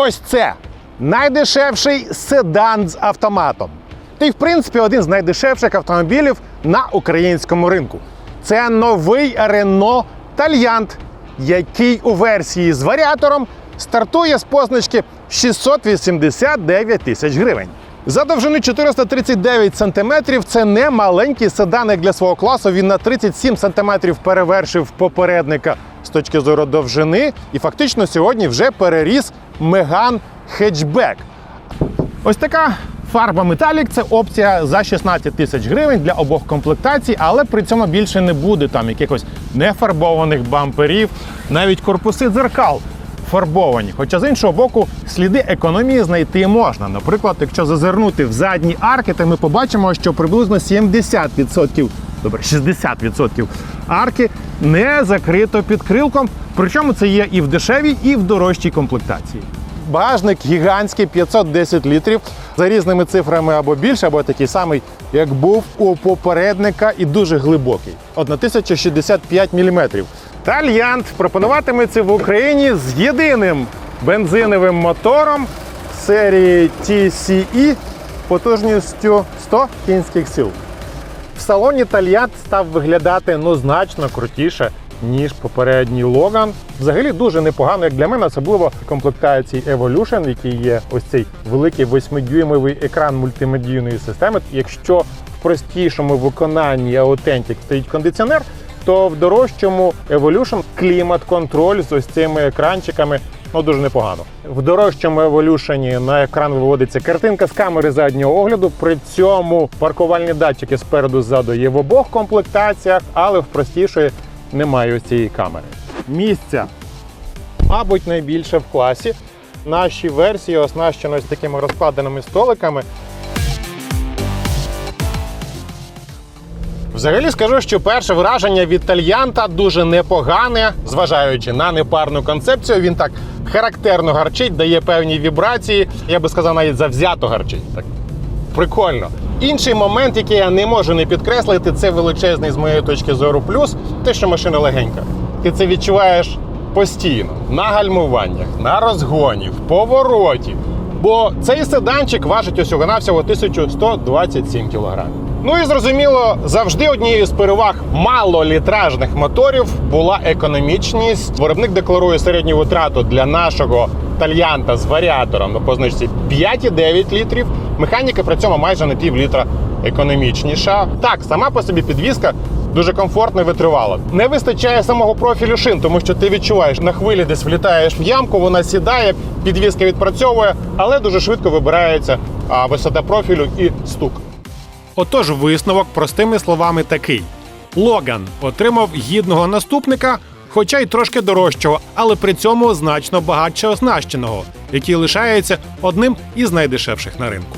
Ось це найдешевший седан з автоматом. Та й, в принципі, один з найдешевших автомобілів на українському ринку. Це новий Renault Taliant, який у версії з варіатором стартує з позначки 689 тисяч гривень. За довжини 439 см це не маленький седан як для свого класу. Він на 37 см перевершив попередника з точки зору довжини, і фактично сьогодні вже переріс Меган хетчбек. Ось така фарба металік це опція за 16 тисяч гривень для обох комплектацій, але при цьому більше не буде там якихось нефарбованих бамперів, навіть корпуси дзеркал фарбовані. Хоча з іншого боку, сліди економії знайти можна. Наприклад, якщо зазирнути в задні арки, то ми побачимо, що приблизно 70%, добре, 60% арки не закрито підкрилком. Причому це є і в дешевій, і в дорожчій комплектації. Багажник гігантський 510 літрів за різними цифрами або більше, або такий самий, як був у попередника, і дуже глибокий 1065 мм. Тальянт пропонуватиметься в Україні з єдиним бензиновим мотором серії TCE потужністю 100 кінських сил. В салоні Тальянт став виглядати ну значно крутіше, ніж попередній Логан. Взагалі дуже непогано, як для мене, особливо в комплектації Evolution, в якій є ось цей великий 8-дюймовий екран мультимедійної системи. Якщо в простішому виконанні Authentic стоїть кондиціонер, то в дорожчому Evolution клімат-контроль з ось цими екранчиками ну дуже непогано. В дорожчому Evolution на екран виводиться картинка з камери заднього огляду. При цьому паркувальні датчики спереду ззаду є в обох комплектаціях, але в простішої немає цієї камери. Місця, мабуть, найбільше в класі. Наші версії оснащено ось такими розкладеними столиками. Взагалі скажу, що перше враження від тальянта дуже непогане, зважаючи на непарну концепцію. Він так характерно гарчить, дає певні вібрації. Я би сказав, навіть завзято гарчить. Так прикольно. Інший момент, який я не можу не підкреслити, це величезний з моєї точки зору плюс, те, що машина легенька. Ти це відчуваєш постійно на гальмуваннях, на розгоні, в повороті. Бо цей седанчик важить усього навсього 1127 кг. Ну і зрозуміло, завжди однією з переваг малолітражних моторів була економічність. Виробник декларує середню витрату для нашого тальянта з варіатором на позначці 5,9 літрів. Механіка при цьому майже на пів літра економічніша. Так, сама по собі підвізка дуже комфортно і витривала. Не вистачає самого профілю шин, тому що ти відчуваєш на хвилі, десь влітаєш в ямку, вона сідає, підвізка відпрацьовує, але дуже швидко вибирається висота профілю і стук. Отож, висновок простими словами такий: Логан отримав гідного наступника, хоча й трошки дорожчого, але при цьому значно багатше оснащеного, який лишається одним із найдешевших на ринку.